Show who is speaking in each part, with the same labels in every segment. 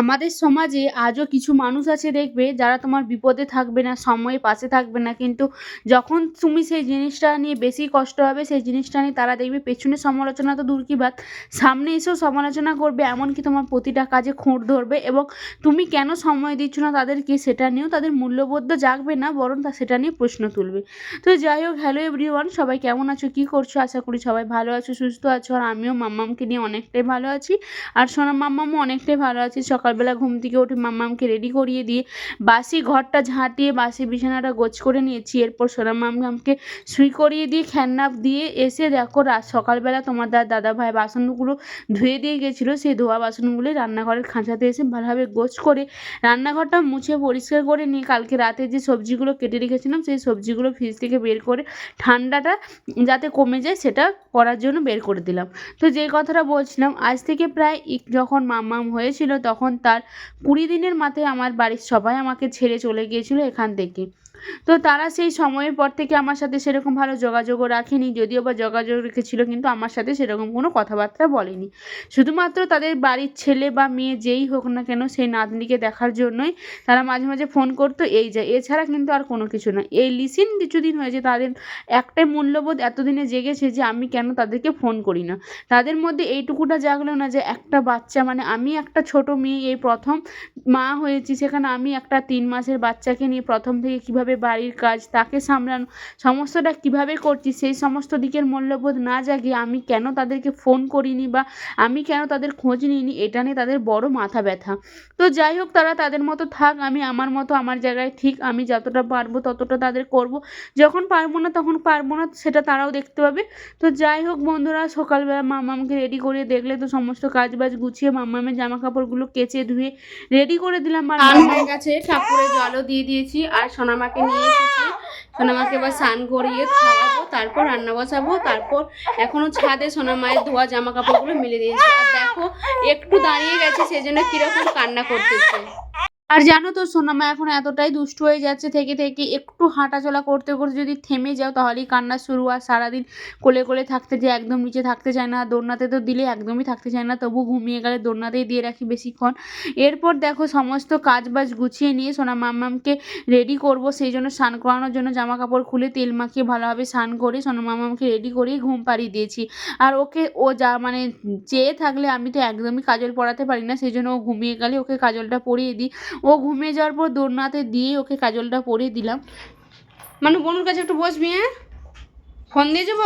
Speaker 1: আমাদের সমাজে আজও কিছু মানুষ আছে দেখবে, যারা তোমার বিপদে থাকবে না, সময়ে পাশে থাকবে না, কিন্তু যখন তুমি সেই জিনিসটা নিয়ে বেশি কষ্ট হবে, সেই জিনিসটা নিয়ে তারা দেখবে পেছনে সমালোচনা তো দূর কি বাত, সামনে এসেও সমালোচনা করবে, এমনকি তোমার প্রতিটা কাজে খুঁত ধরবে এবং তুমি কেন সময় দিচ্ছ না তাদেরকে সেটা নিয়েও তাদের মূল্যবোধ জাগবে না, বরং তা সেটা নিয়ে প্রশ্ন তুলবে। তো যাই হোক হ্যালো এভরিওয়ান সবাই কেমন আছো, কী করছ? আশা করি সবাই ভালো আছো, সুস্থ আছো, আর আমিও মাম্মামকে নিয়ে অনেকটাই ভালো আছি। আর সোনা মাম্মামও অনেকটাই ভালো আছে সকালবেলা ঘুম থেকে উঠে মাম্মামকে রেডি করিয়ে দিয়ে বাসি ঘরটা ঝাঁটিয়ে, বাসি বিছানাটা গোছ করে নিয়েছি। এরপর সোনা মাম্মামকে শুই করিয়ে দিয়ে খেলনা দিয়ে এসে দেখো সকালবেলা তোমার দাদা ভাই বাসনগুলো ধুয়ে দিয়ে গেছিল। সেই ধোয়া বাসনগুলি রান্নাঘরের খাঁচাতে এসে ভালোভাবে গোছ করে রান্নাঘরটা মুছে পরিষ্কার করে নিয়ে কালকে রাতে যে সবজিগুলো কেটে রেখেছিলাম, সেই সবজিগুলো ফ্রিজ থেকে বের করে ঠান্ডাটা যাতে কমে যায় সেটা করার জন্য বের করে দিলাম। তো যে কথাটা বলছিলাম, আজ থেকে প্রায় যখন মাম্মাম হয়েছিল তখন তার কুড়ি দিনের মাথায় আমার বাড়ির সবাই আমাকে ছেড়ে চলে গিয়েছিল এখান থেকে। তো তারা সেই সময়ের পর থেকে আমার সাথে সেরকম ভালো যোগাযোগও রাখেনি, যদিও বা যোগাযোগ রেখেছিল, কিন্তু আমার সাথে সেরকম কোনো কথাবার্তা বলেনি। শুধুমাত্র তাদের বাড়ির ছেলে বা মেয়ে যেই হোক না কেন সেই নাতনিকে দেখার জন্যই তারা মাঝে মাঝে ফোন করতো। এই যায় এছাড়া কিন্তু আর কোনো কিছু না। এই লিসিন কিছুদিন হয়েছে, তাদের একটাই মূল্যবোধ এতদিনে জেগেছে যে আমি কেন তাদেরকে ফোন করি না। তাদের মধ্যে এইটুকুটা জাগলো না যে একটা বাচ্চা মানে আমি একটা ছোট মেয়ে, এই প্রথম মা হয়েছি, সেখানে আমি একটা তিন মাসের বাচ্চাকে নিয়ে প্রথম থেকে কীভাবে বাড়ির কাজ তাকে সামলানো সমস্তটা কীভাবে করছি সেই সমস্ত দিকের মূল্যবোধ না জাগিয়ে আমি কেন তাদেরকে ফোন করিনি বা আমি কেন তাদের খোঁজ নিইনি এটা নিয়ে তাদের বড় মাথা ব্যথা। তো যাই হোক তারা তাদের মতো থাক আমি আমার মতো আমার জায়গায় ঠিক আমি যতটা পারব ততটা তাদের করব। যখন পারব না তখন পারব না সেটা তারাও দেখতে পাবে। তো যাই হোক বন্ধুরা সকালবেলা মামামকে রেডি করে দেখলে তো সমস্ত কাজ বাজ গুছিয়ে মামামের জামা কাপড়গুলো কেচে ধুয়ে রেডি করে দিলাম আর
Speaker 2: হয়ে গেছে ঠাকুরের জলও দিয়ে দিয়েছি। আর সোনামাকে নিয়ে এসেছি। সোনামাকে এবার স্নান করিয়ে খাওয়াবো, তারপর রান্না বসাবো, তারপর এখনও ছাদে সোনামায়ের ধোয়া জামা কাপড়গুলো মিলে দিয়েছি। আর দেখো, একটু দাঁড়িয়ে গেছে সেই জন্য কীরকম কান্না করতেছে।
Speaker 1: আর জানো তো সোনামা এখন এতটাই দুষ্ট হয়ে যাচ্ছে থেকে থেকে, একটু হাঁটাচলা করতে করতে যদি থেমে যাও তাহলেই কান্না শুরু। আর সারাদিন কোলে কোলে থাকতে যে একদম নিচে থাকতে চায় না, দোলনাতে তো দিলে একদমই থাকতে চায় না তবু ঘুমিয়ে গেলে দোলনাতেই দিয়ে রাখি বেশিক্ষণ। এরপর দেখো সমস্ত কাজ বাজ গুছিয়ে নিয়ে সোনা মাম্মামকে রেডি করব। সেই জন্য স্নান করানোর জন্য জামা কাপড় খুলে তেল মাখিয়ে ভালোভাবে স্নান করে সোনা মাম্মামকে রেডি করেই ঘুম পাড়িয়ে দিয়েছি। আর ওকে ও যা মানে চেয়ে থাকলে আমি তো একদমই কাজল পরাতে পারি না, সেই জন্য ও ঘুমিয়ে গেলে ওকে কাজলটা পরিয়ে দিই। ও ঘুমিয়ে যাওয়ার পর দোলনাতে দিয়ে ওকে কাজলটা পরে দিলাম।
Speaker 2: মানে বোনুর কাছে একটু বসবি হ্যাঁ? ফোন দিয়ে যাব?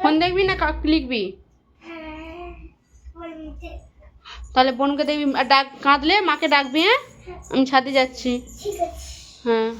Speaker 2: ফোন দেখবি না কাক লিখবি? তাহলে বোনকে দেখবি আর ডাক কাঁদলে মাকে ডাকবি হ্যাঁ? আমি ছাদে যাচ্ছি। হ্যাঁ।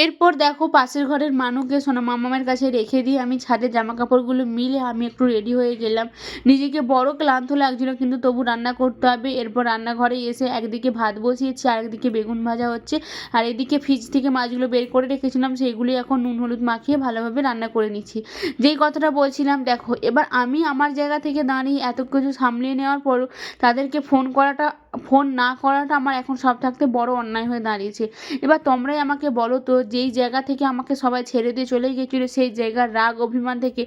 Speaker 1: এরপর দেখো পাশের ঘরের মানুকে সোনা মামামের কাছে রেখে দিয়ে আমি ছাদে জামা কাপড়গুলো মিলে আমি একটু রেডি হয়ে গেলাম। নিজেকে বড় ক্লান্ত লাগছিল, কিন্তু তবু রান্না করতে হবে। এরপর রান্নাঘরে এসে একদিকে ভাত বসিয়েছি আর একদিকে বেগুন ভাজা হচ্ছে। আর এদিকে ফ্রিজ থেকে মাছগুলো বের করে রেখেছিলাম সেইগুলি এখন নুন হলুদ মাখিয়ে ভালোভাবে রান্না করে নিচ্ছি। যেই কথাটা বলছিলাম, দেখো, এবার আমি আমার জায়গা থেকে দাঁড়িয়ে এত কিছু সামলিয়ে নেওয়ার পরও তাদেরকে ফোন করাটা ফোন না করাটা আমার এখন সব থাকতে বড় অন্যায় হয়ে দাঁড়িয়েছে। এবার তোমরাই আমাকে বলো তো, যেই জায়গা থেকে আমাকে সবাই ছেড়ে দিয়ে চলে গিয়েছিল, সেই জায়গার রাগ, অভিমান থেকে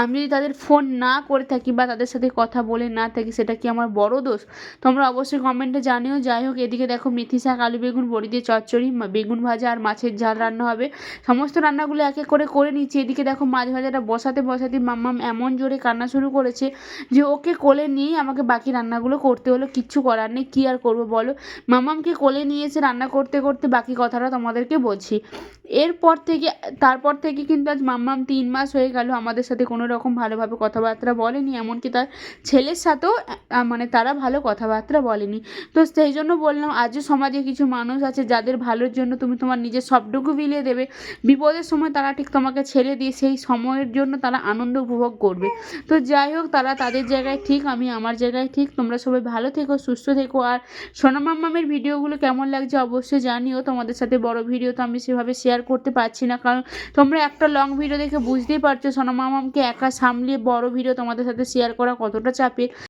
Speaker 1: আমি যদি তাদের ফোন না করে থাকি বা তাদের সাথে কথা বলে না থাকি, সেটা কি আমার বড় দোষ? তোমরা অবশ্যই কমেন্টে জানিও। যাই হোক, এদিকে দেখো মেথি শাক আলু বেগুন, বড়ি দিয়ে চচ্চড়ি বেগুন ভাজা আর মাছের ঝাল রান্না হবে। সমস্ত রান্নাগুলো এক এক করে করে নিচ্ছি। এদিকে দেখো মাছ ভাজাটা বসাতে বসাতে মাম্মাম এমন জোরে কান্না শুরু করেছে যে ওকে কোলে নিয়েই আমাকে বাকি রান্নাগুলো করতে হলো। কিচ্ছু করার নেই। কী আর করব বলো? মামামকে কোলে নিয়ে এসে রান্না করতে করতে বাকি কথাটা তোমাদেরকে বলছি। এরপর থেকে, তারপর থেকে কিন্তু আজ মাম্মাম তিন মাস হয়ে গেল, আমাদের সাথে কোনো রকম ভালোভাবে কথাবার্তা বলেনি, এমনকি তার ছেলের সাথেও মানে তারা ভালো কথাবার্তা বলেনি। তো সেই জন্য বললাম, আজও সমাজে কিছু মানুষ আছে যাদের ভালোর জন্য তুমি তোমার নিজের সবটুকু বিলিয়ে দেবে। বিপদের সময় তারা ঠিক তোমাকে ছেড়ে দিয়ে সেই সময়ের জন্য তারা আনন্দ উপভোগ করবে। তো যাই হোক, তারা তাদের জায়গায় ঠিক, আমি আমার জায়গায় ঠিক। তোমরা সবাই ভালো থেকো, সুস্থ থেকো। আর সোনা মাম্মামের ভিডিওগুলো কেমন লাগছে অবশ্যই জানিও। তোমাদের সাথে বড় ভিডিও তো আমি সেভাবে শেয়ার করতে পারছি না। কারণ তোমরা একটা লং ভিডিও দেখে বুঝতেই পারছ সোনা মামামকে একা সামলিয়ে বড় ভিডিও তোমাদের সাথে শেয়ার করা কতটা চাপের।